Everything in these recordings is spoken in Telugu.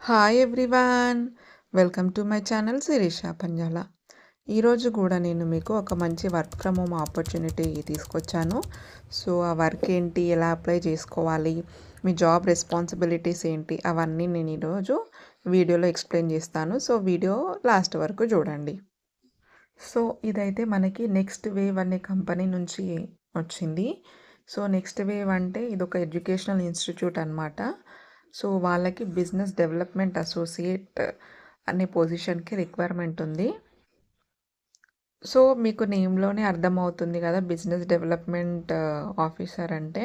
Hi everyone welcome to my channel Sirisha Panjala ఈరోజు కూడా నేను మీకు ఒక మంచి వర్క్ ఫ్రమ్ హోమ్ ఆపర్చునిటీ తీసుకొచ్చాను. సో ఆ వర్క్ ఏంటి ఎలా అప్లై చేసుకోవాలి మీ జాబ్ రెస్పాన్సిబిలిటీస్ ఏంటి అవన్నీ నేను ఈరోజు వీడియోలో ఎక్స్ప్లెయిన్ చేస్తాను. సో వీడియో లాస్ట్ వరకు చూడండి. సో ఇదైతే మనకి నెక్స్ట్ వేవ్ అనే కంపెనీ నుంచి వచ్చింది. సో నెక్స్ట్ వేవ్ అంటే ఇది ఒక ఎడ్యుకేషనల్ ఇన్స్టిట్యూట్ అనమాట సో వాళ్ళకి బిజినెస్ డెవలప్మెంట్ అసోసియేట్ అనే పొజిషన్కి రిక్వైర్మెంట్ ఉంది. సో మీకు నేమ్లోనే అర్థమవుతుంది కదా బిజినెస్ డెవలప్మెంట్ ఆఫీసర్ అంటే.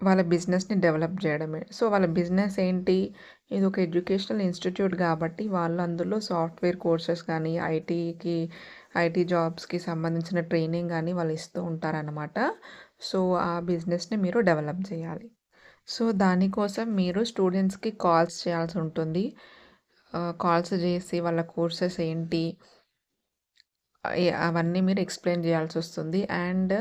వాళ్ళ బిజినెస్ని డెవలప్ చేయడమే. సో వాళ్ళ బిజినెస్ ఏంటి? ఇది ఒక ఎడ్యుకేషనల్ ఇన్స్టిట్యూట్ కాబట్టి వాళ్ళు అందులో సాఫ్ట్వేర్ కోర్సెస్ కానీ ఐటీకి ఐటీ జాబ్స్కి సంబంధించిన ట్రైనింగ్ కానీ వాళ్ళు ఇస్తూ ఉంటారనమాట సో ఆ బిజినెస్ని మీరు డెవలప్ చేయాలి. సో దానికోసం మీరు స్టూడెంట్స్కి కాల్స్ చేయాల్సి ఉంటుంది. కాల్స్ చేసి వాళ్ళ కోర్సెస్ ఏంటి? అవన్నీ మీరు ఎక్స్ప్లెయిన్ చేయాల్సి వస్తుంది. అండ్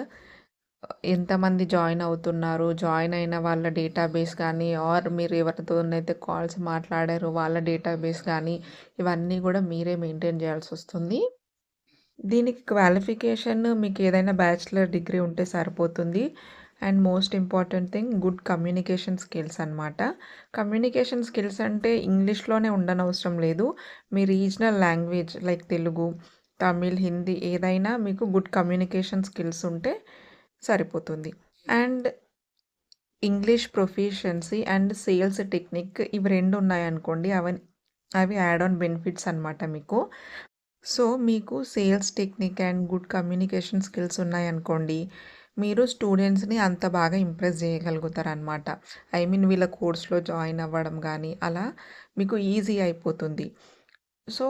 ఎంతమంది జాయిన్ అవుతున్నారు? జాయిన్ అయిన వాళ్ళ డేటాబేస్ కానీ ఆర్ మీరు ఎవరితో అయితే కాల్స్ మాట్లాడారో వాళ్ళ డేటాబేస్ కానీ ఇవన్నీ కూడా మీరే మెయింటైన్ చేయాల్సి వస్తుంది. దీనికి క్వాలిఫికేషన్ మీకు ఏదైనా బ్యాచిలర్ డిగ్రీ ఉంటే సరిపోతుంది. And most important thing good communication skills అనమాట కమ్యూనికేషన్ స్కిల్స్ అంటే ఇంగ్లీష్లోనే ఉండనవసరం లేదు. మీ regional language like Telugu Tamil Hindi ఏదైనా మీకు గుడ్ కమ్యూనికేషన్ స్కిల్స్ ఉంటే సరిపోతుంది. And English proficiency and sales technique ఇవి రెండు ఉన్నాయనుకోండి అవి అవి యాడ్ ఆన్ బెనిఫిట్స్ అనమాట మీకు. సో మీకు sales technique and good communication skills ఉన్నాయనుకోండి మీరు స్టూడెంట్స్ని అంత బాగా ఇంప్రెస్ చేయగలుగుతారనమాట ఐ మీన్ వీళ్ళ కోర్స్లో జాయిన్ అవ్వడం కానీ అలా మీకు ఈజీ అయిపోతుంది. సో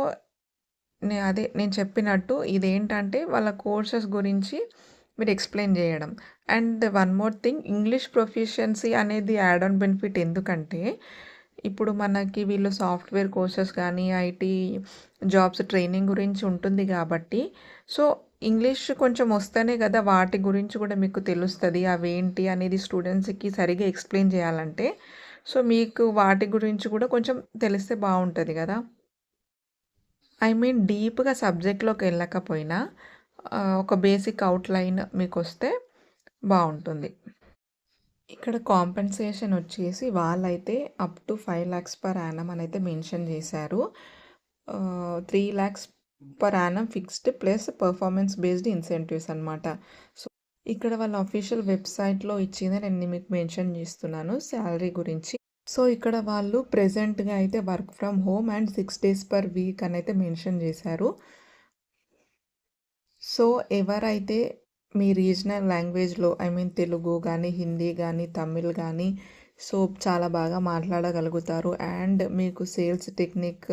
నే అదే నేను చెప్పినట్టు ఇదేంటంటే వాళ్ళ కోర్సెస్ గురించి మీరు ఎక్స్ప్లెయిన్ చేయడం. And one more thing English proficiency అనేది యాడ్ ఆన్ బెనిఫిట్ ఎందుకంటే ఇప్పుడు మనకి వీళ్ళు సాఫ్ట్వేర్ కోర్సెస్ కానీ ఐటీ జాబ్స్ ట్రైనింగ్ గురించి ఉంటుంది కాబట్టి సో ఇంగ్లీష్ కొంచెం వస్తేనే కదా వాటి గురించి కూడా మీకు తెలుస్తుంది అవేంటి అనేది స్టూడెంట్స్కి సరిగా ఎక్స్ప్లెయిన్ చేయాలంటే. సో మీకు వాటి గురించి కూడా కొంచెం తెలిస్తే బాగుంటుంది కదా. ఐ మీన్ డీప్గా సబ్జెక్ట్లోకి వెళ్ళకపోయినా ఒక బేసిక్ అవుట్లైన్ మీకు వస్తే బాగుంటుంది. ఇక్కడ కాంపెన్సేషన్ వచ్చేసి వాళ్ళైతే up to five lakhs per annum అని అయితే మెన్షన్ చేశారు. Three lakhs per annum fixed plus performance based incentives అనమాట సో ఇక్కడ వాళ్ళ అఫీషియల్ వెబ్సైట్లో ఇచ్చింది నేను మీకు మెన్షన్ చేస్తున్నాను శాలరీ గురించి. సో ఇక్కడ వాళ్ళు ప్రెజెంట్గా అయితే work from home and six days per week అని అయితే మెన్షన్ చేశారు. సో ఎవరైతే మీ రీజనల్ లాంగ్వేజ్లో ఐ మీన్ తెలుగు కానీ హిందీ కానీ తమిళ్ కానీ సో చాలా బాగా మాట్లాడగలుగుతారు. అండ్ మీకు సేల్స్ టెక్నిక్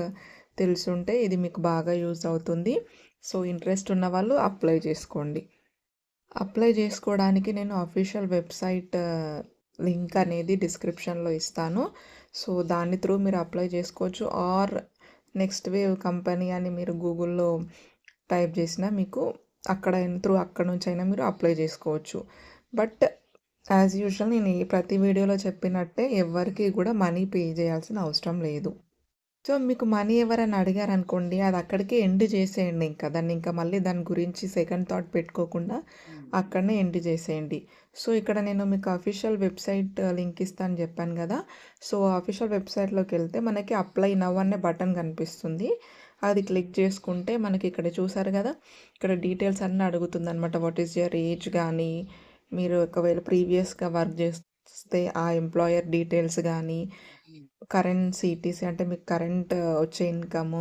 తెలుసుంటే ఇది మీకు బాగా యూజ్ అవుతుంది. సో ఇంట్రెస్ట్ ఉన్న వాళ్ళు అప్లై చేసుకోండి. అప్లై చేసుకోవడానికి నేను అఫీషియల్ వెబ్సైట్ లింక్ అనేది డిస్క్రిప్షన్లో ఇస్తాను. సో దాని త్రూ మీరు అప్లై చేసుకోవచ్చు. ఆర్ నెక్స్ట్ వేవ్ కంపెనీ అని మీరు గూగుల్లో టైప్ చేసినా మీకు అక్కడ త్రూ అక్కడ నుంచి అయినా మీరు అప్లై చేసుకోవచ్చు. బట్ యాజ్ యూజువల్ నేను ప్రతి వీడియోలో చెప్పినట్టే ఎవరికి కూడా మనీ పే చేయాల్సిన అవసరం లేదు. సో మీకు మనీ ఎవరైనా అడిగారు అనుకోండి అది అక్కడికే ఎండ్ చేసేయండి ఇంకా. దాన్ని ఇంకా మళ్ళీ దాని గురించి సెకండ్ థాట్ పెట్టుకోకుండా అక్కడనే ఎండ్ చేసేయండి. సో ఇక్కడ నేను మీకు అఫీషియల్ వెబ్సైట్ లింక్ ఇస్తాను చెప్పాను కదా. సో అఫీషియల్ వెబ్సైట్లోకి వెళ్తే మనకి అప్లై నవ్ అనే బటన్ కనిపిస్తుంది. అది క్లిక్ చేసుకుంటే మనకి ఇక్కడ చూసారు కదా ఇక్కడ డీటెయిల్స్ అన్నీ అడుగుతుంది అనమాట వాట్ ఈస్ యువర్ ఏజ్ కానీ మీరు ఒకవేళ ప్రీవియస్గా వర్క్ చేస్తే ఆ ఎంప్లాయర్ డీటెయిల్స్ కానీ కరెంట్ సిటీసీ అంటే మీకు కరెంట్ వచ్చే ఇన్కమ్.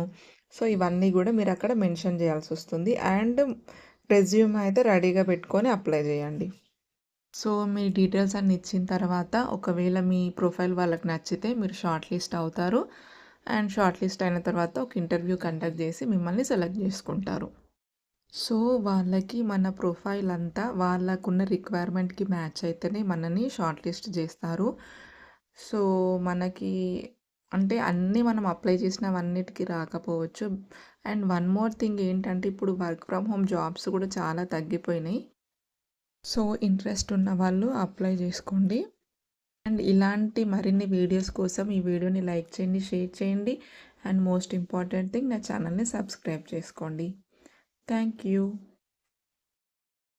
సో ఇవన్నీ కూడా మీరు అక్కడ మెన్షన్ చేయాల్సి వస్తుంది. అండ్ రెజ్యూమ్ అయితే రెడీగా పెట్టుకొని అప్లై చేయండి. సో మీ డీటెయిల్స్ అన్ని ఇచ్చిన తర్వాత ఒకవేళ మీ ప్రొఫైల్ వాళ్ళకి నచ్చితే మీరు షార్ట్ లిస్ట్ అవుతారు. అండ్ షార్ట్ లిస్ట్ అయిన తర్వాత ఒక ఇంటర్వ్యూ కండక్ట్ చేసి మిమ్మల్ని సెలెక్ట్ చేసుకుంటారు. సో వాళ్ళకి మన ప్రొఫైల్ అంతా వాళ్ళకున్న రిక్వైర్మెంట్కి మ్యాచ్ అయితేనే మనని షార్ట్ లిస్ట్ చేస్తారు. సో మనకి అంటే అన్నీ మనం అప్లై చేసినవన్నిటికీ రాకపోవచ్చు. అండ్ వన్ మోర్ థింగ్ ఏంటంటే ఇప్పుడు వర్క్ ఫ్రమ్ హోమ్ జాబ్స్ కూడా చాలా తగ్గిపోయినాయి. సో ఇంట్రెస్ట్ ఉన్న వాళ్ళు అప్లై చేసుకోండి. అండ్ ఇలాంటి మరిన్ని వీడియోస్ కోసం ఈ వీడియోని లైక్ చేయండి షేర్ చేయండి. అండ్ మోస్ట్ ఇంపార్టెంట్ థింగ్ నా ఛానల్ని సబ్స్క్రైబ్ చేసుకోండి. Thank you.